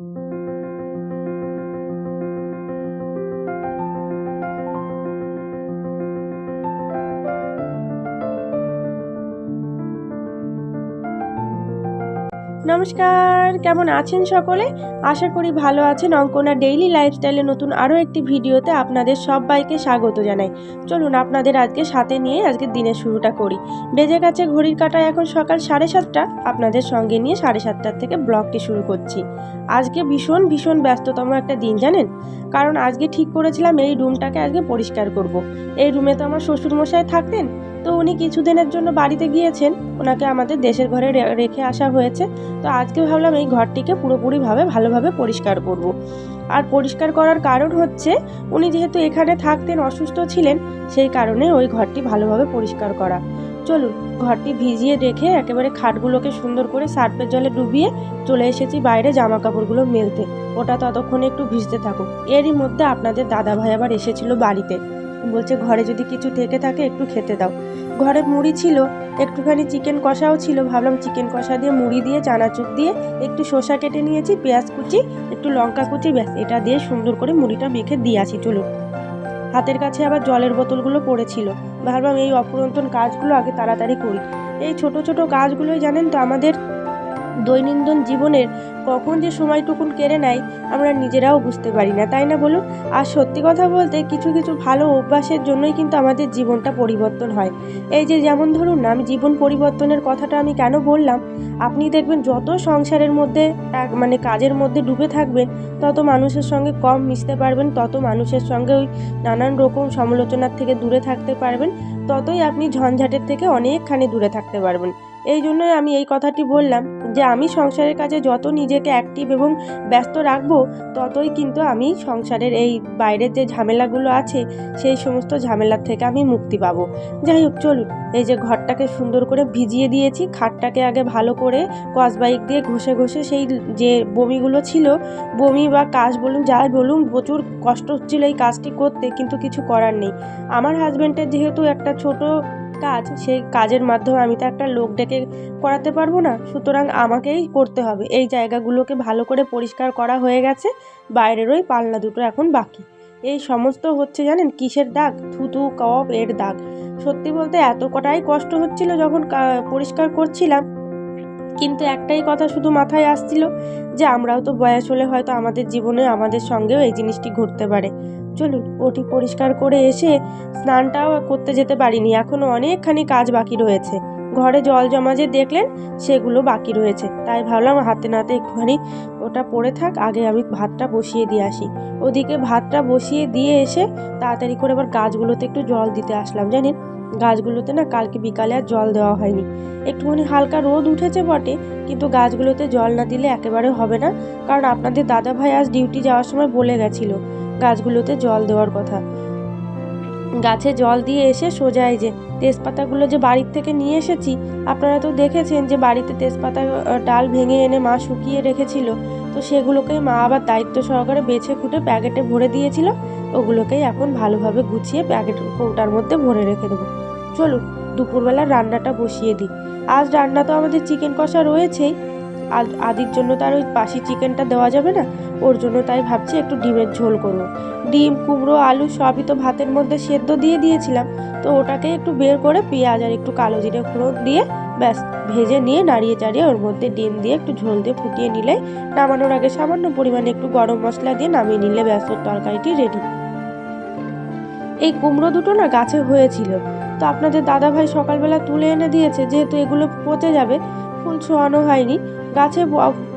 thank you নমস্কার, কেমন আছেন সকলে? আশা করি ভালো আছেন। অঙ্কনা ডেইলি লাইফস্টাইলে নতুন আরও একটি ভিডিওতে আপনাদের সবাইকে স্বাগত জানাই। চলুন আপনাদের আজকে সাথে নিয়ে আজকে দিনের শুরুটা করি। বেজে গেছে ঘড়ির কাটায় এখন সকাল সাড়ে সাতটা। আপনাদের সঙ্গে নিয়ে সাড়ে সাতটার থেকে ব্লগটি শুরু করছি। আজকে ভীষণ ভীষণ ব্যস্ততম একটা দিন, জানেন? কারণ আজকে ঠিক করেছিলাম এই রুমটাকে আজকে পরিষ্কার করব। এই রুমে তো আমার শ্বশুরমশাই থাকতেন। তো উনি কিছুদিনের জন্য বাড়িতে গিয়েছেন। ওনাকে আমাদের দেশের ঘরে রেখে আসা হয়েছে। তো আজকে ভাবলাম এই ঘরটিকে পুরোপুরিভাবে ভালোভাবে পরিষ্কার করব। আর পরিষ্কার করার কারণ হচ্ছে, উনি যেহেতু এখানে থাকতেন, অসুস্থ ছিলেন, সেই কারণে ওই ঘরটি ভালোভাবে পরিষ্কার করা। চলুন, ঘরটি ভিজিয়ে রেখে একেবারে খাটগুলোকে সুন্দর করে সার্ফের জলে ডুবিয়ে চলে এসেছি বাইরে জামা কাপড়গুলো মেলতে। ওটা ততক্ষণে একটু ভিজতে থাকুক। এরই মধ্যে আপনাদের দাদা ভাই আবার এসেছিল বাড়িতে। বলছে, ঘরে যদি কিছু থেকে থাকে, একটু খেতে দাও। ঘরে মুড়ি ছিল, একটুখানি চিকেন কষাও ছিল। ভাবলাম চিকেন কষা দিয়ে মুড়ি দিয়ে, চানাচুর দিয়ে একটু শসা কেটে নিয়েছি, পেঁয়াজ কুচি, একটু লঙ্কা কুচি, ব্যাস, এটা দিয়ে সুন্দর করে মুড়িটা মেখে দিয়ে আসি, চলুন। হাতের কাছে আবার জলের বোতলগুলো পড়েছিল। ভাবলাম, এই অপুরন্তন কাজগুলো আগে তাড়াতাড়ি করি। এই ছোট ছোট কাজগুলোই জানেন তো, আমাদের দৈনন্দিন জীবনের কখন যে সময়টুকুন কেড়ে নেয়, আমরা নিজেরাও বুঝতে পারি না, তাই না বলুন আর সত্যি কথা বলতে কিছু কিছু ভালো অভ্যাসের জন্যই কিন্তু আমাদের জীবনটা পরিবর্তন হয়। এই যে যেমন ধরুন না, আমি জীবন পরিবর্তনের কথাটা আমি কেন বললাম? আপনি দেখবেন যত সংসারের মধ্যে মানে কাজের মধ্যে ডুবে থাকবেন, তত মানুষের সঙ্গে কম মিশতে পারবেন, তত মানুষের সঙ্গে ওই নানান রকম সমালোচনার থেকে দূরে থাকতে পারবেন, ততই আপনি ঝঞ্ঝাটের থেকে অনেকখানি দূরে থাকতে পারবেন। এই জন্যই আমি এই কথাটি বললাম। যে আমি সংসারের কাজে যত নিজেকে অ্যাক্টিভ এবং ব্যস্ত রাখব, ততই কিন্তু আমি সংসারের এই বাইরের যে ঝামেলাগুলো আছে, সেই সমস্ত ঝামেলার থেকে আমি মুক্তি পাবো। যাই হোক, চলুন। এই যে ঘরটাকে সুন্দর করে ভিজিয়ে দিয়েছি, খাটটাকে আগে ভালো করে কসবাইক দিয়ে ঘষে ঘষে সেই যে বমিগুলো ছিল, বমি বা কাজ বলুন, যাই বলুন, প্রচুর কষ্ট হচ্ছিল এই কাজটি করতে, কিন্তু কিছু করার নেই। আমার হাজব্যান্ডের যেহেতু একটা ছোট কাজ, সেই কাজের মাধ্যমে আমি তো একটা লোক ডেকে করাতে পারব না। সুতরাং আমাকেই করতে হবে। এই জায়গাগুলোকে ভালো করে পরিষ্কার করা হয়ে গেছে। বাইরের ওই পাল্লা দুটো এখন বাকি। এই সমস্ত হচ্ছে জানেন, কিসের দাগ? থুতু কপ এর দাগ। সত্যি বলতে এত কটাই কষ্ট হচ্ছিল যখন পরিষ্কার করছিলাম। কিন্তু একটাই কথা শুধু মাথায় আসছিল যে, আমরাও তো বয়স হলে হয়তো আমাদের জীবনে আমাদের সঙ্গেও এই জিনিসটি ঘটতে পারে। চলুন ওটি পরিষ্কার করে এসে স্নানটাও করতে যেতে পারিনি। এখনও অনেকখানি কাজ বাকি রয়েছে। ঘরে জল জমা যে দেখলেন, সেগুলো বাকি রয়েছে। তাই ভাবলাম হাতে নাতে একটুখানি ওটা পড়ে থাক, আগে আমি ভাতটা বসিয়ে দিয়ে আসি। ওদিকে ভাতটা বসিয়ে দিয়ে এসে তাড়াতাড়ি করে আবার গাছগুলোতে একটু জল দিতে আসলাম, জানেন? গাছগুলোতে না কালকে বিকালে আর জল দেওয়া হয়নি। একটুখানি হালকা রোদ উঠেছে বটে, কিন্তু গাছগুলোতে জল না দিলে একেবারে হবে না। কারণ আপনাদের দাদা ভাই আজ ডিউটি যাওয়ার সময় বলে গেছিল। গাছগুলোতে জল দেওয়ার কথা। গাছে জল দিয়ে এসে সোজা এই যে তেজপাতাগুলো যে বাড়ির থেকে নিয়ে এসেছি, আপনারা তো দেখেছেন যে বাড়িতে তেজপাতা ডাল ভেঙে এনে মা শুকিয়ে রেখেছিল। তো সেগুলোকে মা আবার দায়িত্ব সহকারে বেছে খুঁটে প্যাকেটে ভরে দিয়েছিল। ওগুলোকেই এখন ভালোভাবে গুছিয়ে প্যাকেট কৌটার মধ্যে ভরে রেখে দেবো। চলুন দুপুরবেলা রান্নাটা বসিয়ে দিই। আজ রান্না তো আমাদের চিকেন কষা রয়েছেই। আদ- আদির জন্য তার ওই বাসি চিকেনটা দেওয়া যাবে না? ওর জন্য তাই ভাবছি একটু ডিমের ঝোল করব। ডিম, কুমড়ো, আলু সবই তো ভাতের মধ্যে সেদ্ধ দিয়ে দিয়েছিলাম। তো ওটাকে একটু বের করে পেঁয়াজ আর একটু কালো জিরে ফোড়ন দিয়ে ব্যাস ভেজে নিয়ে নাড়িয়ে চাড়িয়ে ওর মধ্যে ডিম দিয়ে একটু ঝোল দিয়ে ফুটিয়ে নিলে নামানোর আগে সামান্য পরিমাণে একটু গরম মশলা দিয়ে নামিয়ে নিলে ব্যাস ওর তরকারিটি রেডি এই কুমড়ো দুটো না গাছে হয়েছিল। তো আপনাদের দাদা ভাই সকালবেলা তুলে এনে দিয়েছে, যেহেতু এগুলো পচে যাবে, ফুল ছোঁয়ানো হয়নি। গাছে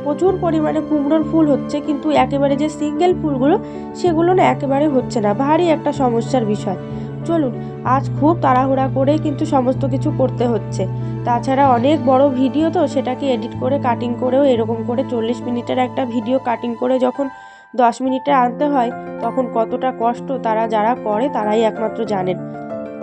প্রচুর পরিমাণে কুমড়োর ফুল হচ্ছে, কিন্তু একেবারে যে সিঙ্গেল ফুলগুলো, সেগুলো না একেবারে হচ্ছে না। ভারী একটা সমস্যার বিষয়। চলুন, আজ খুব তাড়াহুড়া করে কিন্তু সমস্ত কিছু করতে হচ্ছে। তাছাড়া অনেক বড় ভিডিও তো, সেটাকে এডিট করে, কাটিং করেও এরকম করে চল্লিশ মিনিটের একটা ভিডিও কাটিং করে যখন দশ মিনিটে আনতে হয়, তখন কতটা কষ্ট তারা যারা করে, তারাই একমাত্র জানেন।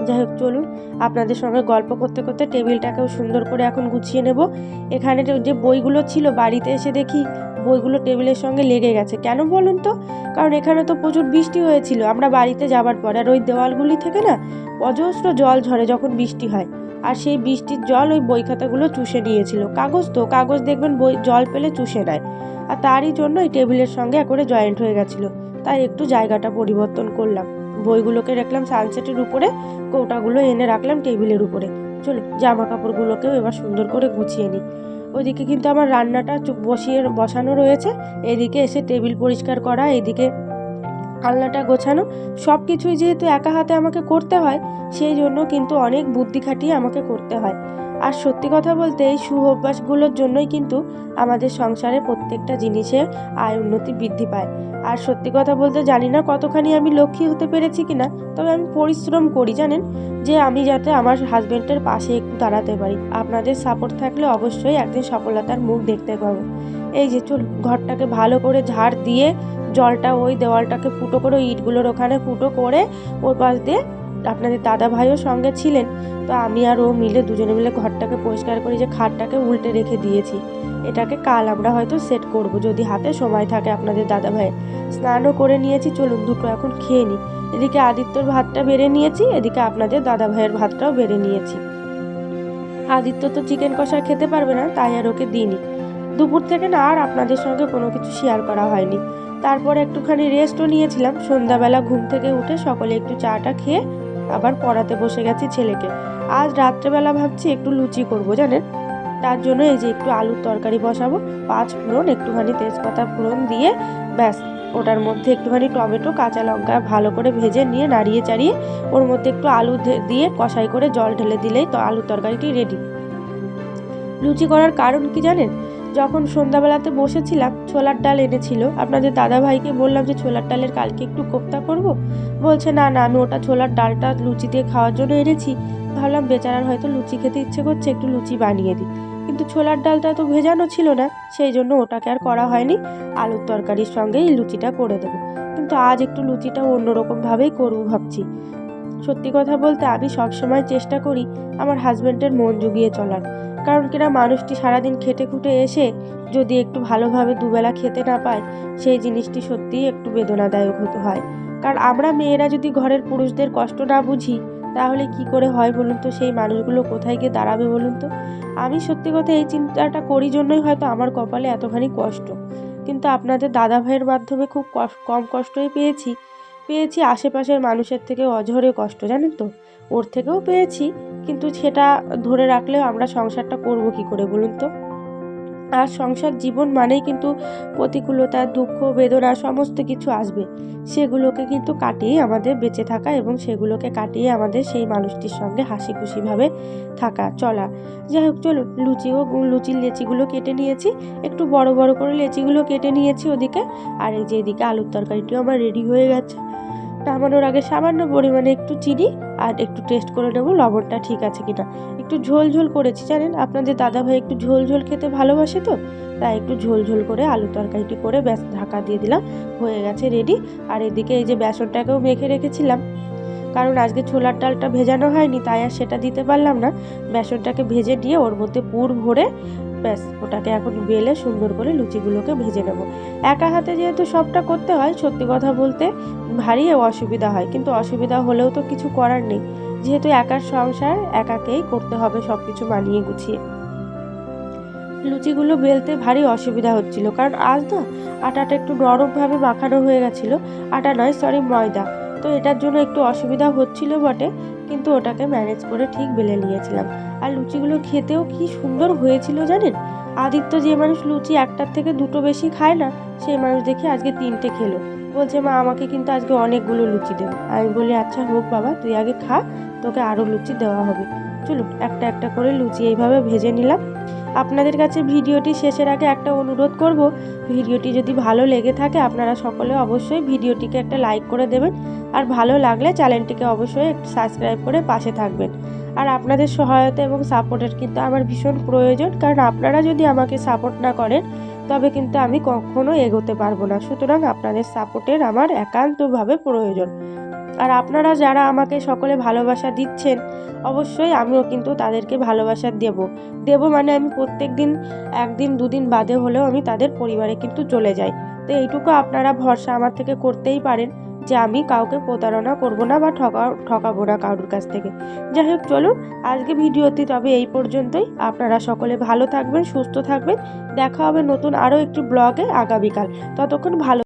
যাই হোক চলুন আপনাদের সঙ্গে গল্প করতে করতে টেবিলটাকেও সুন্দর করে এখন গুছিয়ে নেব। এখানে যে- বইগুলো ছিল বাড়িতে এসে দেখি বইগুলো টেবিলের সঙ্গে লেগে গেছে। কেন বলুন তো? কারণ এখানে তো প্রচুর বৃষ্টি হয়েছিল। আমরা বাড়িতে যাবার পর, আর ওই দেওয়ালগুলি থেকে না অজস্র জল ঝরে যখন বৃষ্টি হয়। আর সেই বৃষ্টির জল ওই বই খাতাগুলো চুষে নিয়েছিল। কাগজ তো, কাগজ দেখবেন বই, জল পেলে চুষে নেয়। আর তারই জন্য এই টেবিলের সঙ্গে একবারে জয়েন্ট হয়ে গেছিল। তাই একটু জায়গাটা পরিবর্তন করলাম। বইগুলোকে রাখলাম সানসেটের উপরে, কৌটাগুলো এনে রাখলাম টেবিলের উপরে। চলো জামা কাপড়গুলোকেও এবার সুন্দর করে গুছিয়ে নিই। ওইদিকে কিন্তু আমার রান্নাটা বসিয়ে বসানো রয়েছে। এদিকে এসে টেবিল পরিষ্কার করা, এদিকে আলনাটা গোছানো। সব কিছুই যেহেতু একা হাতে আমাকে করতে হয়, সেই জন্য কিন্তু অনেক বুদ্ধি খাটিয়ে আমাকে করতে হয়। আর সত্যি কথা বলতে এই সু অভ্যাসগুলোর জন্যই কিন্তু আমাদের সংসারে প্রত্যেকটা জিনিসের আয় উন্নতি বৃদ্ধি পায়। আর সত্যি কথা বলতে জানি না কতখানি আমি লক্ষ্মী হতে পেরেছি কিনা, তবে আমি পরিশ্রম করি, জানেন? যে আমি যাতে আমার হাজব্যান্ডের পাশে একটু দাঁড়াতে পারি। আপনাদের সাপোর্ট থাকলে অবশ্যই একদিন সফলতার মুখ দেখতে পাবো। এই যে চল ঘরটাকে ভালো করে ঝাড় দিয়ে জলটা ওই দেওয়ালটাকে ফুটো করে, ইটগুলোর ওখানে ফুটো করে ওর পাশ দিয়ে আপনাদের দাদা ভাইও সঙ্গে ছিলেন, তো আমি আর ও মিলে দুজনে মিলে ঘরটাকে পরিষ্কার করে যে খাটটাকে উল্টে রেখে দিয়েছি। এটাকে কাল আমরা হয়তো সেট করব, যদি হাতে সময় থাকে আপনাদের দাদা ভাইয়ের স্নানও করে নিয়েছি, চলুন দুটো এখন খেয়ে নিই এদিকে আদিত্যর ভাতটা বেড়ে নিয়েছি, এদিকে আপনাদের দাদা ভাইয়ের ভাতটাও বেড়ে নিয়েছি। আদিত্য তো চিকেন কষা খেতে পারবে না, তাই আর ওকে দিইনি। দুপুর থেকে না আর আপনাদের সঙ্গে কোনো কিছু শেয়ার করা হয়নি। তারপর একটুখানি রেস্টও নিয়েছিলাম। সন্ধ্যাবেলা ঘুম থেকে উঠে সকলে একটু চাটা খেয়ে আবার পড়াতে বসে গেছি ছেলেকে। আজ রাত্রেবেলা ভাবছি একটু লুচি করব, জানেন? তার জন্য এই যে একটু আলুর তরকারি বসাবো, পাঁচ ফোড়ন, একটুখানি তেজপাতা ফোড়ন দিয়ে ব্যাস, ওটার মধ্যে একটুখানি টমেটো, কাঁচা লঙ্কা ভালো করে ভেজে নিয়ে নাড়িয়ে চাড়িয়ে ওর মধ্যে একটু আলু দিয়ে কষাই করে জল ঢেলে দিলেই তো আলুর তরকারিটি রেডি লুচি করার কারণ কি জানেন? যখন সন্ধ্যাবেলাতে বসেছিলাম, ছোলার ডাল এনেছিল। আপনাদের দাদা ভাইকে বললাম যে, ছোলার ডালের কালকে একটু কোপ্তা করব? বলছে, না না, আমি ওটা ছোলার ডালটা লুচি দিয়ে খাওয়ার জন্য এনেছি। ভাবলাম বেচারার হয়তো লুচি খেতে ইচ্ছে করছে, একটু লুচি বানিয়ে দিই। কিন্তু ছোলার ডালটা তো ভেজানো ছিল না, সেই জন্য ওটাকে আর করা হয়নি। আলুর তরকারির সঙ্গে এই লুচিটা করে দেবো। কিন্তু আজ একটু লুচিটা অন্যরকমভাবেই করব ভাবছি। সত্যি কথা বলতে আমি সবসময় চেষ্টা করি আমার হাজব্যান্ডের মন জুগিয়ে চলার। কারণ কিনা মানুষটি সারাদিন খেটে খুটে এসে যদি একটু ভালোভাবে দুবেলা খেতে না পায়, সেই জিনিসটি সত্যিই একটু বেদনাদায়ক হতে হয়। কারণ আমরা মেয়েরা যদি ঘরের পুরুষদের কষ্ট না বুঝি, তাহলে কি করে হয় বলুন তো? সেই মানুষগুলো কোথায় গিয়ে দাঁড়াবে বলুন তো? আমি সত্যি কথা এই চিন্তাটা করি জন্যই হয়তো আমার কপালে এতখানি কষ্ট। কিন্তু আপনাদের দাদা ভাইয়ের মাধ্যমে খুব কম কষ্টই পেয়েছি। পেয়েছি আশেপাশের মানুষের থেকে অঝরে কষ্ট, জানেন তো? ওর থেকেও পেয়েছি, কিন্তু সেটা ধরে রাখলেও আমরা সংসারটা করব কি করে বলুন তো? আর সংসার জীবন মানেই কিন্তু প্রতিকূলতা, দুঃখ, বেদনা সমস্ত কিছু আসবে। সেগুলোকে কিন্তু কাটিয়ে আমাদের বেঁচে থাকা এবং সেগুলোকে কাটিয়ে আমাদের সেই মানুষটির সঙ্গে হাসি খুশিভাবে থাকা, চলা। যাই হোক চলো লুচিও লুচির লেচিগুলো কেটে নিয়েছি। একটু বড় বড় করে লেচিগুলো কেটে নিয়েছি ওদিকে। আর এই যে এদিকে আলুর তরকারিটিও আমার রেডি হয়ে গেছে। নামানোর আগে সামান্য পরিমাণে একটু চিনি আর একটু টেস্ট করে নেব, লবণটা ঠিক আছে কিনা। একটু ঝোল ঝোল করেছি, জানেন? আপনাদের দাদা ভাই একটু ঝোল ঝোল খেতে ভালোবাসে তো, তাই একটু ঝোল ঝোল করে আলু তরকারিটি করে ব্যাস ঢাকা দিয়ে দিলাম, হয়ে গেছে রেডি আর এদিকে এই যে বেসনটাকেও মেখে রেখেছিলাম। কারণ আজকে ছোলার ডালটা ভেজানো হয়নি, তাই আর সেটা দিতে পারলাম না। বেসনটাকে ভেজে দিয়ে ওর মধ্যে পুর ভরে ব্যাস, ওটাকে এখন বেলে সুন্দর করে লুচিগুলোকে ভেজে নেব। একা হাতে যেহেতু সবটা করতে হয়, সত্যি কথা বলতে ভারী অসুবিধা হয়, কিন্তু অসুবিধা হলেও তো কিছু করার নেই। যেহেতু একার সংসার, একাকেই করতে হবে সব কিছু মানিয়ে গুছিয়ে। লুচিগুলো বেলতে ভারী অসুবিধা হচ্ছিল, কারণ আজ না আটাটা একটু নরমভাবে মাখানো হয়ে গেছিল। আটা নয় সরি ময়দা। তো এটার জন্য একটু অসুবিধা হচ্ছিল বটে, কিন্তু ওটাকে ম্যানেজ করে ঠিক বেলে নিয়েছিলাম। আর লুচিগুলো খেতেও কি সুন্দর হয়েছিল জানেন? আদিত্য যে মানুষ লুচি একটার থেকে দুটো বেশি খায় না, সেই মানুষ দেখে আজকে তিনটে খেলো। বলছে, মা, আমাকে কিন্তু আজকে অনেকগুলো লুচি দেবে। আমি বলি আচ্ছা হোক বাবা, তুই আগে খা, তোকে আরও লুচি দেওয়া হবে। চলুন, একটা একটা করে লুচি এইভাবে ভেজে নিলাম। আপনাদের কাছে ভিডিওটি শেষের আগে একটা অনুরোধ করব, ভিডিওটি যদি ভালো লেগে থাকে আপনারা সকলে অবশ্যই ভিডিওটিকে একটা লাইক করে দেবেন, আর ভালো লাগলে চ্যানেলটিকে অবশ্যই একটু সাবস্ক্রাইব করে পাশে থাকবেন। আর আপনাদের সহায়তা এবং সাপোর্টের কিন্তু আমার ভীষণ প্রয়োজন, কারণ আপনারা যদি আমাকে সাপোর্ট না করেন, তবে কিন্তু আমি কখনো এগোতে পারব না। সুতরাং আপনাদের সাপোর্টের আমার একান্তভাবে প্রয়োজন। আর আপনারা যারা আমাকে সকলে ভালোবাসা দিচ্ছেন, অবশ্যই আমিও কিন্তু তাদেরকে ভালোবাসা দেব। দেব মানে আমি প্রত্যেক দিন একদিন, দুদিন বাদে হলেও আমি তাদের পরিবারে কিন্তু চলে যাই। তো এইটুকু আপনারা ভরসা আমার থেকে করতেই পারেন যে আমি কাউকে প্রতারণা করব না বা ঠকা ঠকাবো না কারোর কাছ থেকে। যাই হোক, চলুন আজকে ভিডিওটি তবে এই পর্যন্তই। আপনারা সকলে ভালো থাকবেন, সুস্থ থাকবেন। দেখা হবে নতুন আরও একটি ব্লগে আগামীকাল। ততক্ষণ ভালো